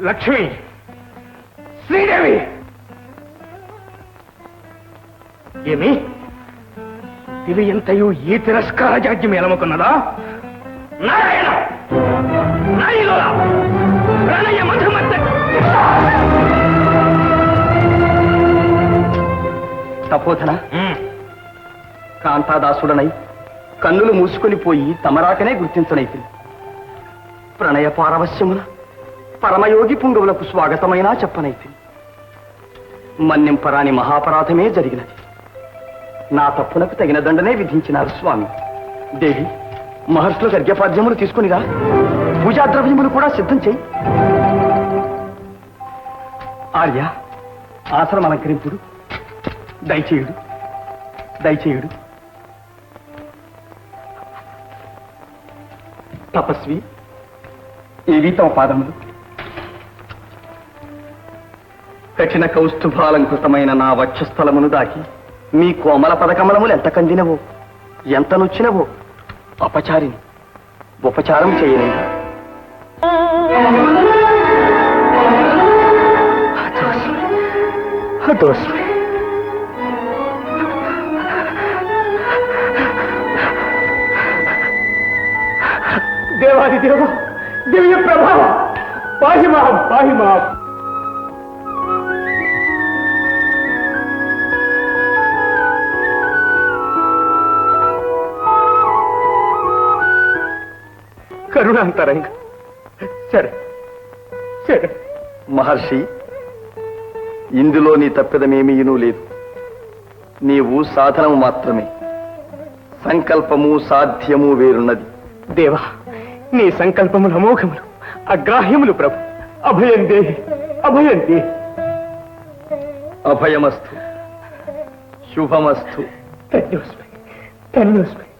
లక్ష్మి శ్రీదేవి! ఏమి? ఇది ఎంతయు ఈ తిరస్కార ప్రణయ మధుమత్త తపోధన కాంతాదాసుడనై కన్నులు మూసుకొని పోయి తమరాకనే గుర్తించనైతిని. ప్రణయ పారవశ్యమున పరమయోగి పుంగవులకు స్వాగతమైనా చెప్పనైతే. మన్నింపరాని మహాపరాధమే జరిగినది. నా తప్పునకు తగిన దండనే విధించినారు స్వామి. దేవి మహర్షులకు అర్ఘ్యపాద్యములు తీసుకునిరా. పూజాద్రవ్యములు కూడా సిద్ధం చేయి. ఆర్య ఆశ్రమ అలంకరింపుడు. దయచేయుడు. దయచేయుడు. తపస్వి ఏవి తమ పాదములు. కఠిన కౌస్తుభాలంకృతమైన నా వక్షస్థలమును దాకి మీ కోమల పదకమలములు ఎంత కందినవో ఎంత నొచ్చినవో అపచారిని ఉపచారం చేయనండి దేవాది దేవ దివ్య ప్రభావ. పాహిమా పాహిమాం. కరుణాంతరంగ. సరే సరే. మహర్షి ఇందులో నీ తప్పిదమేమీనూ లేదు. నీవు సాధనము మాత్రమే. సంకల్పము సాధ్యము వేరున్నది. దేవా నీ సంకల్పములు అమోఘములు అగ్రాహ్యములు ప్రభు. అభయం దేహి అభయం దేహి. అభయమస్తు శుభమస్తు. ధన్యోస్మి ధన్యోస్మి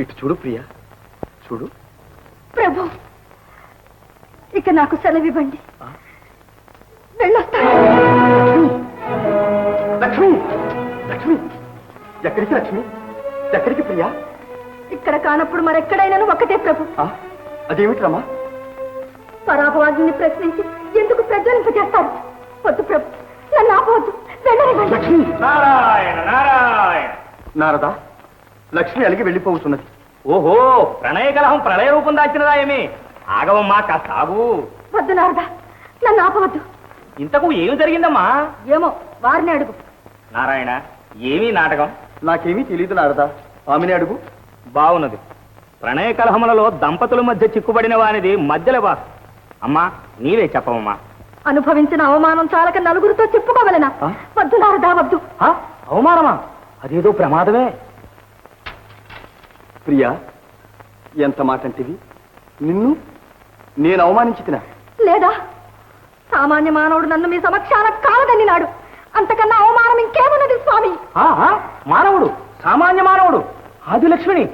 ఇటు చూడు ప్రియా. చూడు. ప్రభు ఇక నాకు సెలవివ్వండి? వెళ్ళొస్తాను. లక్ష్మి. లక్ష్మి. ఎక్కడికి లక్ష్మి? ఎక్కడికి ప్రియా? ఇక్కడ కానప్పుడు మరెక్కడైనాను ఒకటే ప్రభు? అదేమిటి రమా? పరాపవాదిని ప్రశ్నించి ఎందుకు ప్రజ్వలింపజేస్తారు? వద్దు ప్రభు నన్ను ఆపవద్దు. వెళ్ళనివ్వండి. లక్ష్మి. నారాయణ నారాయణ. నారదా? లక్ష్మి అలిగి వెళ్ళిపోతున్నది. ఓహో ప్రణయ కలహం ప్రళయ రూపం దాచినదా ఏమి? ఆగవమ్మా కాస్త ఆగు. వద్దు నారదా నన్ను ఆపవద్దు. ఇంతకు ఏమి జరిగిందమ్మా? ఏమో వారిని అడుగు. నారాయణ ఏమీ నాటకం? నాకేమీ తెలియదు నారదా. ఆమెనే అడుగు. బాగున్నది ప్రణయ కలహములలో దంపతుల మధ్య చిక్కుబడిన వానిది మధ్యల బాస్ అమ్మా నీవే చెప్పవమ్మా. అనుభవించిన అవమానం చాలక నలుగురితో చెప్పుకోగలనా? వద్దు నారదా వద్దు. ఆ? అవమానమా? అదేదో ప్రమాదమే. ప్రియా ఎంత మాట అంటివి నిన్ను నేను అవమానించి తినా లేదా? సామాన్య మానవుడు నన్ను మీ సమక్షాన కాలదని నాడు అంతకన్నా అవమానం ఇంకేమున్నది స్వామి? మానవుడు సామాన్య మానవుడు ఆదిలక్ష్మిని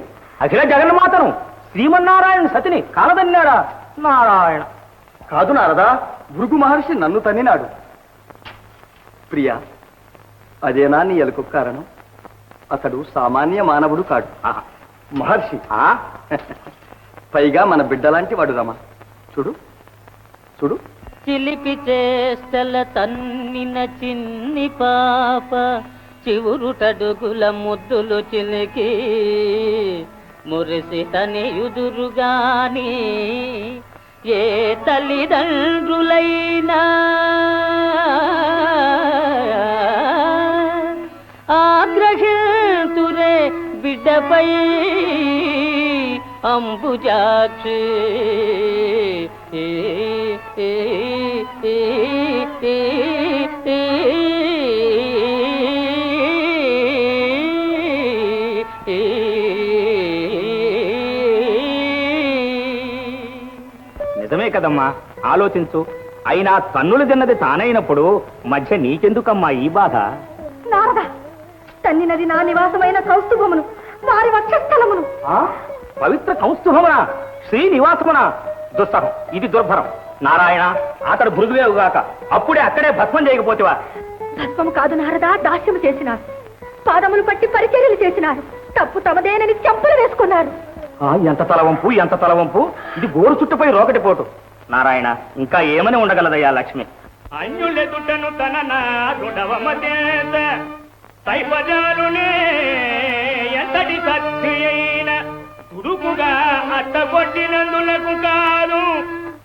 అఖిల జగన్మాతను శ్రీమన్నారాయణ సతిని కాలదన్నాడా నారాయణ. కాదు నారదా భృగు మహర్షి నన్ను తన్నినాడు. ప్రియా అదేనా నీ ఎలుకు కారణం? అతడు సామాన్య మానవుడు కాడు. ఆహా. మహర్షి. పైగా మన బిడ్డలాంటి వాడు రమా. చూడు చూడు. చిలిపి చేస్తల తన్నిన చిన్ని పాప చివురుటడుగుల ముద్దులు చిలికి మురిసి తని ఎదురుగాని ఏ తల్లిదండ్రులైనా. ఆగ్రహితురే బిడ్డపై అంబుజాక్షి ఏ, ఏ, ఏ, ఏ, ఏ, నిజమే కదమ్మా ఆలోచించు. అయినా తన్నులు తిన్నది తానైనప్పుడు మధ్య నీకెందుకమ్మా ఈ బాధ? నారద తన్నినది నా నివాసమైన కౌస్తుభమును వారి వక్షస్థలమును. ఆ? పవిత్ర కౌస్తుభమన శ్రీ నివాసమున దుస్సహం. ఇది దుర్భరం. నారాయణ అతడు భృగువేవుగాక అప్పుడే అక్కడే భస్మం చేయకపోతేవా? భస్మము కాదు నారదా దాస్యము చేసినారు. పాదములు పట్టి పరిచర్యలు చేసినారు. తప్పు తమదేనని చెంపలు వేసుకున్నారు. ఆ, ఎంత తలవంపు ఎంత తలవంపు ఇది గోరు చుట్టుపై రోకటి పోటు. నారాయణ ఇంకా ఏమని ఉండగలదయ్యా లక్ష్మి? అన్యులెదుటను తన నాదుడవమదేత సైపజాలునే ఎంతటి సత్తి అయిన తుడుకుగా అత్త కొట్టినందులకు కాదు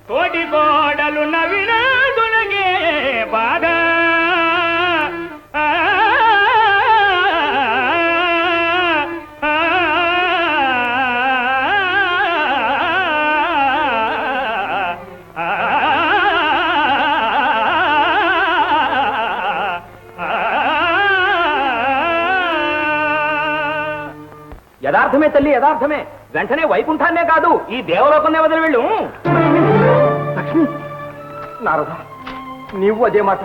తోటి కోడలు నవినందులకే బాధ యథార్థమే తల్లి యథార్థమే. వెంటనే వైకుంఠాన్నే కాదు ఈ దేవలోకన్నే వదిలి వెళ్ళు. లక్ష్మి నారద నీవు అదే మాట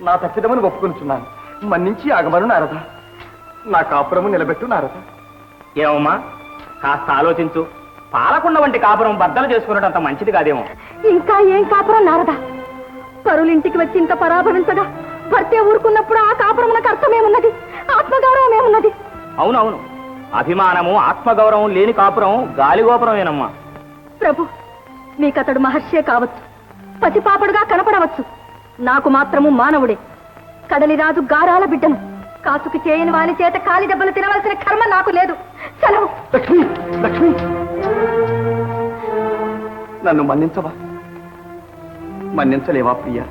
నా తప్పిదమని ఒప్పుకొనుచున్నాను. మన్నించి ఆగమను నారద. నా కాపురము నిలబెట్టు నారద. ఏమమ్మా? కాస్త ఆలోచించు. పాలకుండ వంటి కాపురం బద్దలు చేసుకున్నట్టు అంత మంచిది కాదేమో. ఇంకా ఏం కాపురం నారదా? పరులింటికి వచ్చి ఇంత పరాభవించగా భర్తే ఊరుకున్నప్పుడు ఆ కాపురమునకు అర్థమేమున్నది? ఆత్మగౌరవం ఏమున్నది అవునవును. అభిమానము ఆత్మగౌరవం లేని కాపురం గాలిగోపురమేనమ్మా. ప్రభు మీకతడు మహర్షే కావచ్చు. పసిపాపడుగా కనపడవచ్చు. నాకు మాత్రము మానవుడే. కడలిరాజు గారాల బిడ్డను. కాసుకు చేయని వాని చేత కాలి దెబ్బలు తినవలసిన కర్మ నాకు లేదు. సెలవు లక్ష్మి లక్ష్మి. నన్ను మన్నించవా? మన్నించలేవా ప్రియా?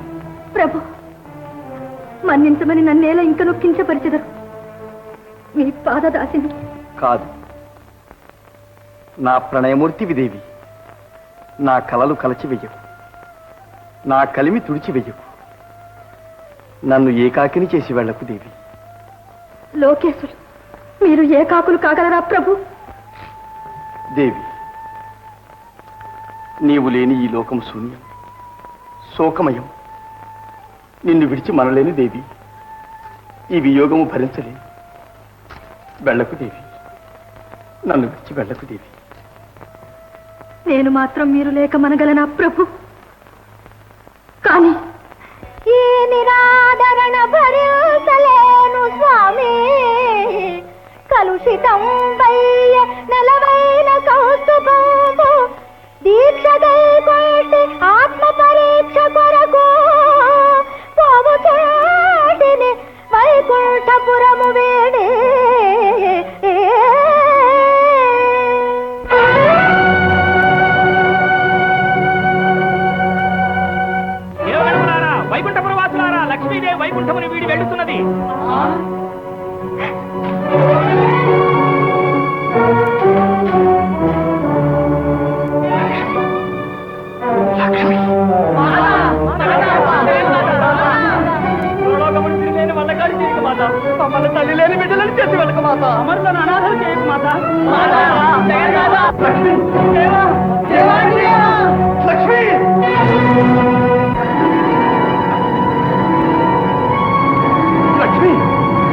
ప్రభు మన్నించమని నన్నేలా ఇంక నొక్కించపరిచెదరు. మీ పాదదాసిని కాదు. నా ప్రణయమూర్తి విదేవి నా కలలు కలచివెయ్యవు నా కలిమి తుడిచివెయ్యవు నన్ను ఏకాకిని చేసి వెళ్ళకు దేవి. లోకేశులు మీరు ఏ కాకులు కాగలరా ప్రభు? దేవి నీవు లేని ఈ లోకం శూన్యం శోకమయం. నిన్ను విడిచి మనలేని దేవి. ఈ వియోగము భరించలేను. వెళ్ళకు దేవి. నన్ను విడిచి వెళ్ళకు దేవి. నేను మాత్రం మీరు లేక మనగలనా ప్రభు? కానీ ఈ నిరాదరణ భరించలేను స్వామి. కలుషితం వైకుంఠముని వీడి వెళ్తున్నది తల్లి లేని బిడ్డలను చేసి వెళ్ళక మాత. అమరులను అనాథలు చేయకు మాత. లక్ష్మి.